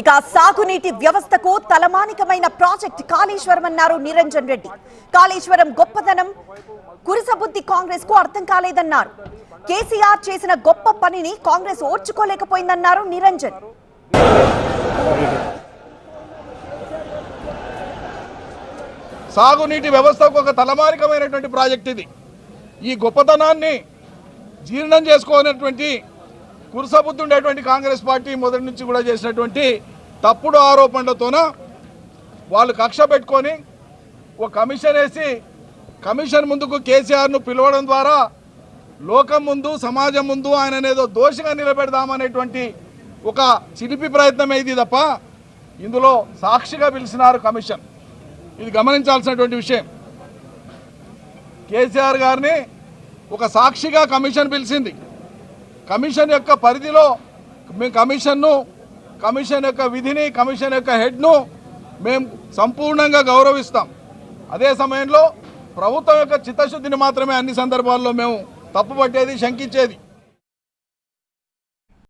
ఇక సాగునీటి వ్యవస్థకు తలమానికమైన ప్రాజెక్ట్ కాళేశ్వరం అన్నారు నిరంజన్ రెడ్డి. కాళేశ్వరం గొప్పతనం కురిసబుద్ధి కాంగ్రెస్కు అర్థం కాలేదన్నారు. కేసీఆర్ చేసిన గొప్ప పనిని కాంగ్రెస్ ఓర్చుకోలేకపోయిందన్నారు నిరంజన్. సాగునీటి వ్యవస్థకు ఒక తలమానికమైనటువంటి ప్రాజెక్ట్ ఇది. ఈ గొప్పతనాన్ని జీర్ణం చేసుకోనటువంటి కురసబుద్ధుండేటువంటి కాంగ్రెస్ పార్టీ మొదటి నుంచి కూడా చేసినటువంటి తప్పుడు ఆరోపణలతోన వాళ్ళు కక్ష పెట్టుకొని ఒక కమిషన్ వేసి కమిషన్ ముందుకు కేసీఆర్ను పిలవడం ద్వారా లోకం ముందు సమాజం ముందు ఆయన ఏదో దోషిగా నిలబెడదామనేటువంటి ఒక చిలిపి ప్రయత్నం ఇది తప్ప ఇందులో సాక్షిగా పిలిచినారు కమిషన్. ఇది గమనించాల్సినటువంటి విషయం. కేసీఆర్ గారిని ఒక సాక్షిగా కమిషన్ పిలిచింది. కమిషన్ యొక్క పరిధిలో మేము కమిషన్ను కమిషన్ యొక్క విధిని కమిషన్ యొక్క హెడ్ను మేము సంపూర్ణంగా గౌరవిస్తాం. అదే సమయంలో ప్రభుత్వం యొక్క చిత్తశుద్ధిని మాత్రమే అన్ని సందర్భాల్లో మేము తప్పుపట్టేది శంకించేది.